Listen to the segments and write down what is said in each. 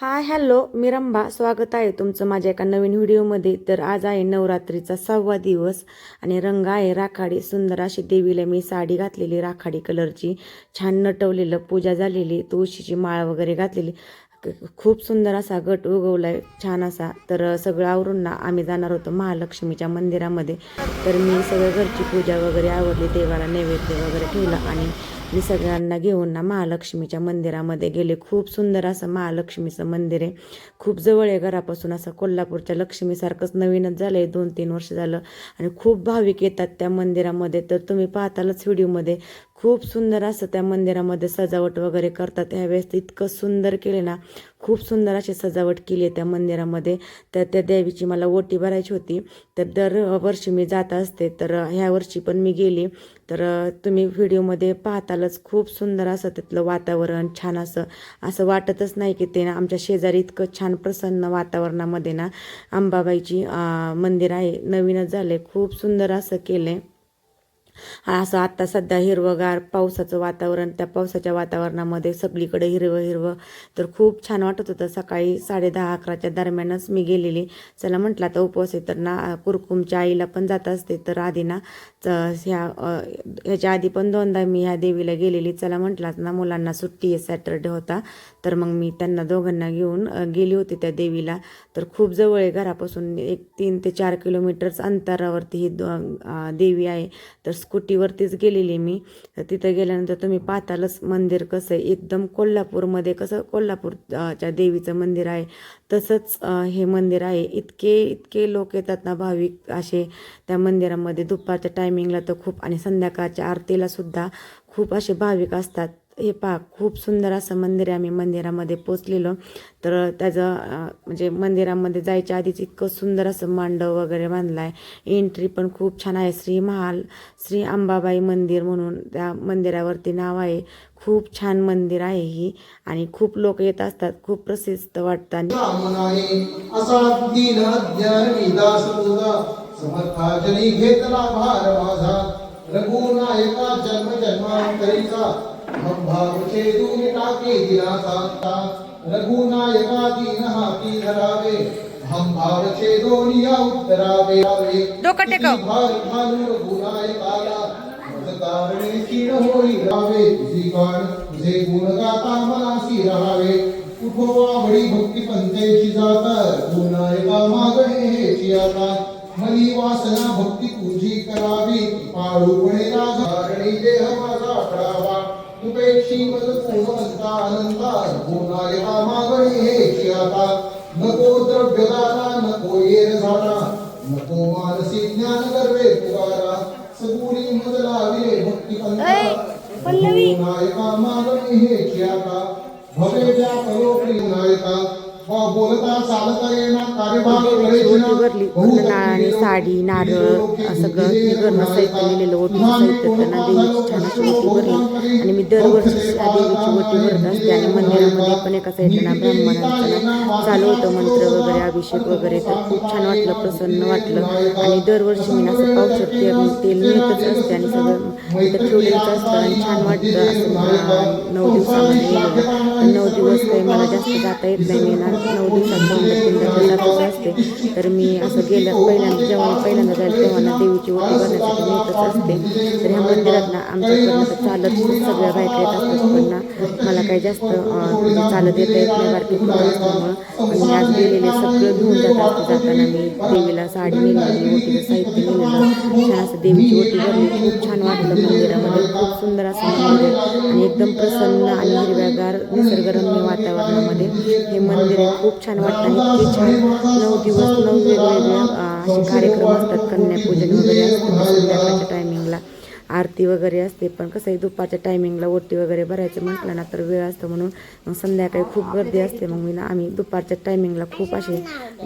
Hi hello मी रंभा स्वागत आहे तुमचं माझ्या एका नवीन व्हिडिओमध्ये. तर आज आहे नवरात्रीचा सहावा दिवस आणि रंग आहे राखाडी. सुंदर अशी देवीला मी साडी घातलेली राखाडी कलरची. छान नटवलेलं पूजा झालेली तुळशीची माळ वगैरे घातलेली. खूप सुंदर असा गट उगवलाय छान असा. तर सगळं आवरून ना आम्ही जाणार होतो महालक्ष्मीच्या मंदिरामध्ये. तर मी सगळं घरची पूजा वगैरे आवडली देवाला नैवेद्य वगैरे ठेवला आणि मी सगळ्यांना घेऊन ना महालक्ष्मीच्या मंदिरामध्ये गेले. खूप सुंदर असं महालक्ष्मीचं मंदिर आहे. खूप जवळ आहे घरापासून. असं कोल्हापूरच्या लक्ष्मीसारखंच नवीनच झालं आहे दोन तीन वर्ष झालं आणि खूप भाविक येतात त्या मंदिरामध्ये. तर तुम्ही पाहतालच व्हिडिओमध्ये. खूप सुंदर असं त्या मंदिरामध्ये सजावट वगैरे करतात. त्यावेळेस इतकं सुंदर केले ना. खूप सुंदर अशी सजावट केली आहे त्या मंदिरामध्ये. तर त्या देवीची मला ओटी भरायची होती. तर दरवर्षी मी जात असते. तर ह्या वर्षी पण मी गेली. तर तुम्ही व्हिडिओमध्ये पाहतालच खूप सुंदर असं तिथलं वातावरण छान असं असं वाटतच नाही की ते ना आमच्या शेजारी इतकं छान प्रसन्न वातावरणामध्ये ना अंबाबाईची मंदिर आहे. नवीनच झालं आहे खूप सुंदर असं केलं आहे असं आत्ता सध्या हिरवगार पावसाचं वातावरण त्या पावसाच्या वातावरणामध्ये सगळीकडे हिरवं हिरवं. तर खूप छान वाटत होतं सकाळी साडे दहा अकराच्या दरम्यानच मी गेलेली. चला म्हटलं आता उपवास आहे तर ना कुरकुमच्या आईला पण जात असते तर आधी ना ह्या ह्याच्या आधी पण दोनदा मी ह्या देवीला गेलेली. चला म्हटलं ना मुलांना सुट्टी आहे सॅटरडे होता. तर मग मी त्यांना दोघांना घेऊन गेली होती त्या देवीला. तर खूप जवळ आहे घरापासून एक तीन ते चार किलोमीटर्स अंतरावरती ही देवी आहे. तर स्कूटीवरतीच गेलेली मी. तर तिथं गेल्यानंतर तुम्ही पाहतालच मंदिर कसं आहे. एकदम कोल्हापूरमध्ये कसं कोल्हापूरच्या देवीचं मंदिर आहे. तसंच हे मंदिर आहे. इतके इतके लोक येतात ना भाविक असे त्या मंदिरामध्ये. दुपारच्या टायमिंगला तर खूप आणि संध्याकाळच्या आरतीला सुद्धा खूप असे भाविक असतात. हे पहा खूप सुंदर असं मंदिर आहे. आम्ही मंदिरामध्ये पोचलेलो. तर त्याचं म्हणजे मंदिरामध्ये जायच्या आधीच इतकं सुंदर असं मांडव वगैरे बांधला आहे एंट्री पण खूप छान आहे. श्री महाल श्री अंबाबाई मंदिर म्हणून त्या मंदिरावरती नाव आहे. खूप छान मंदिर आहे ही. आणि खूप लोक येत असतात. खूप प्रसिद्ध वाटतं. आणि रामनाये असा दीन ज्ञान विदास तुझा समर्थाजनी घेतला भार माझा रघुनायका जन्म जन्मांतरीचा भाव छेदून टाके दिनाचा रघुनायका दीन हाती धरावे हम भाव छेदून या उत्तरावे। डोकं टेकव. किती भार घालून रघुनायकाला कारणे क्षीण होई रावे तुझी गाण तुझे गुण गाता मनासी राहावे उठोवावडी भक्ती पंथेची जाता गुणायका मागणे हेची आता मनी वासना भक्ती तुझी करावी। पाळूपणे राधारणी देह माझा गुणाय आमागणी हे की आता नको द्रव्यदाना नको येर झाला नको मानसी ज्ञान गर्वे पुकारा सगुरी मजला विरे भक्ती पंथा गुणाय आमागणी हे की आता भवे व्यापरोपरी नायका। नाळ आणि साडी नारळ सगळं मी घरनं साहित्य लिहिलेलं साहित्य त्यांना देवीची छान अशी ओटी भरली. आणि मी दरवर्षी देवीची ओटी भरत असते आणि मंदिरामध्ये पण एका साईडला ब्राह्मणांचं चालू होतं मंत्र वगैरे अभिषेक वगैरे तर खूप छान वाटलं प्रसन्न वाटलं. आणि दरवर्षी मी असं पावसात तेल तेल मिळतच असते आणि सगळं ठेवलेलंच असतं आणि छान वाटतं असं नऊ दिवसामध्ये पण नऊ दिवस काही मला जास्त जाता येत नाही मी नऊ दिवसात दोन तीनदा जातच असते. तर मी असं गेलं पहिल्यांदा जेव्हा पहिल्यांदा जाईल तेव्हा ना देवीची ओटी भरण्यासाठी मी येतच असते. तर ह्या मंदिरात ना आमच्याकडनं तर चालत सगळ्या बायका येत असतात पण ना मला काही जास्त म्हणजे चालत येता येत नाही बारकी असल्यामुळं. पण मी आज गेलेले सगळं घेऊन जात असते जाताना. मी देवीला साडी नेलेली ओटीचं साहित्य नेलेलं. छान असं देवीची ओटी भरली. खूप छान वाटलं मंदिरामध्ये. खूप सुंदर असं मंदिर आहे. आणि एकदम प्रसन्न आणि हिरव्यागार निसर्गरम्य वातावरणामध्ये. हे मंदिर आहे. खूप छान वाटतं आणि इतके छान नऊ दिवस नऊ वेगवेगळे असे कार्यक्रम असतात. कन्यापूजन वगैरे असतात संध्याकाळच्या टायमिंगला आरती वगैरे असते पण कसं आहे दुपारच्या टायमिंगला ओटी वगैरे भरायचं म्हटलं ना तर वेळ असतो म्हणून मग संध्याकाळी खूप गर्दी असते. मग मी ना आम्ही दुपारच्या टायमिंगला खूप असे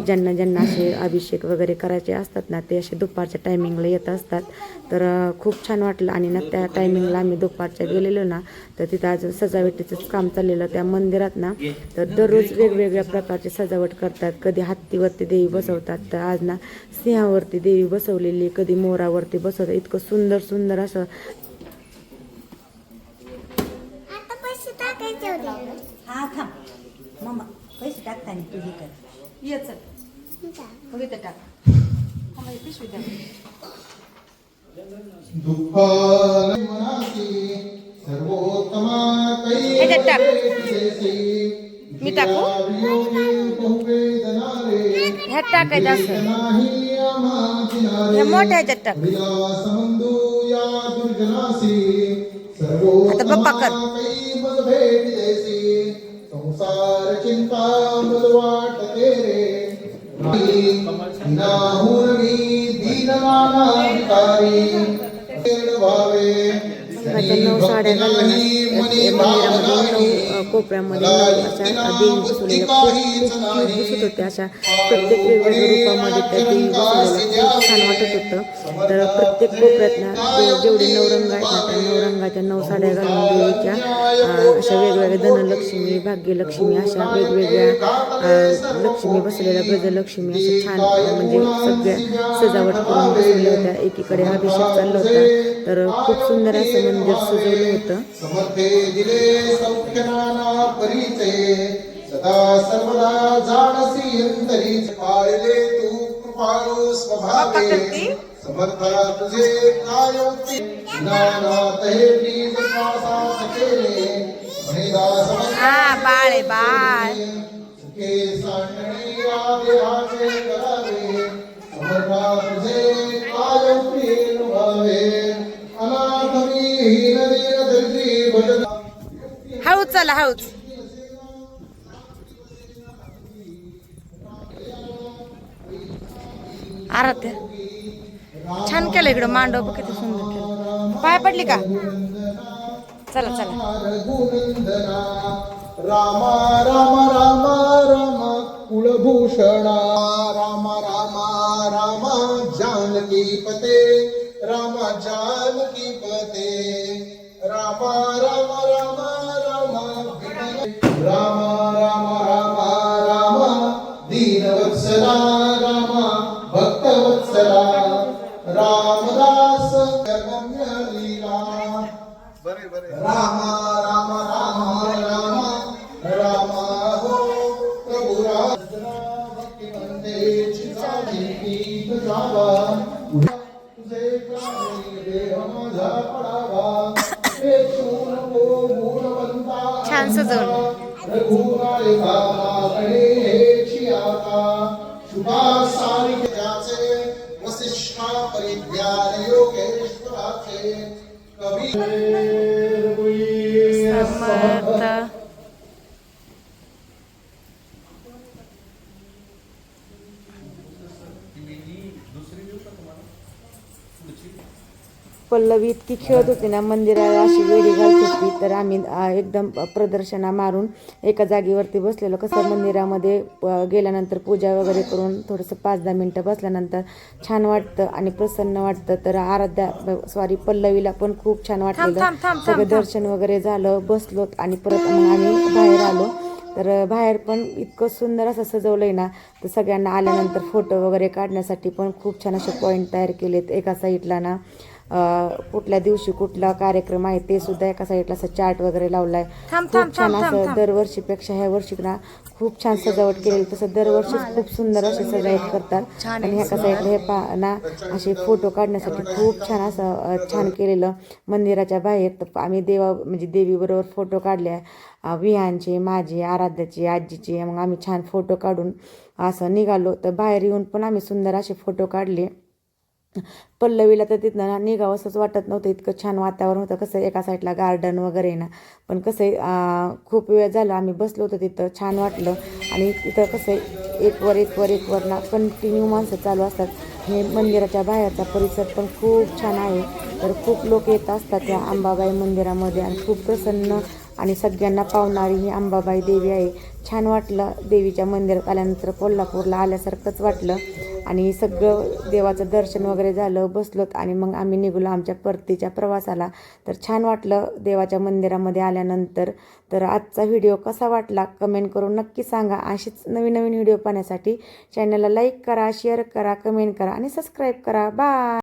ज्यांना ज्यांना असे अभिषेक वगैरे करायचे असतात ना ते असे दुपारच्या टायमिंगला येत असतात. तर खूप छान वाटलं. आणि ना त्या टायमिंगला आम्ही दुपारच्या गेलेलो ना तर तिथं अजून सजावटीचंच काम चाललेलं त्या मंदिरात ना तर दररोज वेगवेगळ्या प्रकारची सजावट करतात. कधी हत्तीवरती देवी बसवतात तर आज ना सिंहावरती देवी बसवलेली कधी मोरावरती बसवतात. इतकं सुंदर सुंदर असं आता पैसे टाकायचे होते हा थांब. मम्मा पैसे टाक आत्ताने तू हे कर. ये चल. मग इथं टाक ही पिशवी द्या. मी टाकू? ह्यात टाकायचं असं. नाही मोठ्या ह्याच्यात टाक. आता पप्पा कर. सर्वोत्तमा कै मज भेट देसी संसार चिंता मज वाटते रे नाहून मी दीननाना भिकारी तेड भावे संघाच्या नऊ साड्या कोपऱ्यामध्ये नऊ अशा देवी बसवलेल्या खूप दिसत होत्या अशा प्रत्येक वेगवेगळ्या रूपामध्ये त्या देवी बसवलेल्या खूप छान वाटत होतं. तर प्रत्येक कोपऱ्यातल्या जेवढे नऊ रंग आहेत ना त्या नऊ रंगाच्या नऊ साड्या घालून देवीच्या अशा वेगवेगळ्या धनलक्ष्मी भाग्यलक्ष्मी अशा वेगवेगळ्या लक्ष्मी बसलेल्या गजलक्ष्मी अशा छान म्हणजे सगळ्या सजावट करून बसवल्या होत्या. एकीकडे अभिषेक चालला होता. तर खूप सुंदर असं मंदिर सजवलं होतं. नाना परिचय सदा सर्वदा जाणसी अंतरी पाळले तू कृपाळू स्वभावे। समर्था तुझे काय होती नानात हे प्लीज श्वासा सकेले म्हणे समर्थ बाळ बाळ। सुखे सांडणे या देहाचे करावे। समर्था तुझे हळूच चला हळूच आराध्य. छान केलं इकडं मांडव किती सुंदर केलं. पाय पडली का? चला चला. रघुनंदना रामा राम राम राम कुलभूषणा. राम राम राम जानकी पते. राम जानकी पते. राम राम राम राम राम राम राम दीनवत्सला राम भक्तवत्सला रामदास गम्य लीला राम राम राम राम राम हो प्रभु राजना भक्ती वंदे चिताजी पीत जावा तुझे प्राणी देह माझा पडावा। हे चून को गुणवंता छान सजवलं. रघुनायका मागणे हेची आता शुभा सारिक्याचे वसिष्ठा परिज्ञान योगेश्वराचे कवी समर्थ पल्लवी इतकी खेळत होती ना मंदिराला अशी वेडी घालत होती. तर आम्ही एकदम प्रदर्शना मारून एका जागेवरती बसलेलो. कसं मंदिरामध्ये गेल्यानंतर पूजा वगैरे करून थोडंसं पाच दहा मिनटं बसल्यानंतर छान वाटतं आणि प्रसन्न वाटतं. तर आराध्या सॉरी पल्लवीला पण खूप छान वाटलेलं. सगळं दर्शन वगैरे झालं बसलो आणि परत आम्ही बाहेर आलो. तर बाहेर पण इतकं सुंदर असं सजवलंय ना तर सगळ्यांना आल्यानंतर फोटो वगैरे काढण्यासाठी पण खूप छान असे पॉईंट तयार केलेत एका साईडला ना. कुठल्या दिवशी कुठला कार्यक्रम आहे ते सुद्धा एका साईडला असं चार्ट वगैरे लावलाय. खूप छान असं दरवर्षीपेक्षा ह्या वर्षी ना खूप छान सजावट केलेली. तसं दरवर्षीच खूप सुंदर अशी सजावट करतात. आणि ह्या एका साईडला हे पा ना असे फोटो काढण्यासाठी खूप छान असं छान केलेलं मंदिराच्या बाहेर. तर आम्ही देवा म्हणजे देवीबरोबर फोटो काढले अं, विहांचे माझे आराध्याचे आजीचे मग आम्ही छान फोटो काढून असं निघालो. तर बाहेर येऊन पण आम्ही सुंदर असे फोटो काढले. पल्लवीला तर तिथनं ना निघावं असंच वाटत नव्हतं. इतकं छान वातावरण होतं. कसं एका साईडला गार्डन वगैरे आहे ना. पण कसं आहे, खूप वेळ झाला. आम्ही बसलो होतो तिथं. छान वाटलं. आणि तिथं कसं एक वर एक वर एक वर ना कंटिन्यू माणसं चालू असतात. हे मंदिराच्या बाहेरचा परिसर पण खूप छान आहे. तर खूप लोक येत असतात त्या अंबाबाई मंदिरामध्ये. आणि खूप प्रसन्न आणि सगळ्यांना पावणारी ही अंबाबाई देवी आहे. छान वाटलं. देवीच्या मंदिरात आल्यानंतर कोल्हापूरला आल्यासारखंच वाटलं. आणि सगळं देवाचं दर्शन वगैरे झालं बसलोत आणि मग आम्ही निघलो आमच्या परतीच्या प्रवासाला. तर छान वाटलं देवाच्या मंदिरामध्ये आल्यानंतर. तर आजचा व्हिडिओ कसा वाटला कमेंट करून नक्की सांगा. अशीच नवीन नवीन व्हिडिओ पाहण्यासाठी चॅनलला लाईक करा शेअर करा कमेंट करा आणि सबस्क्राईब करा. बाय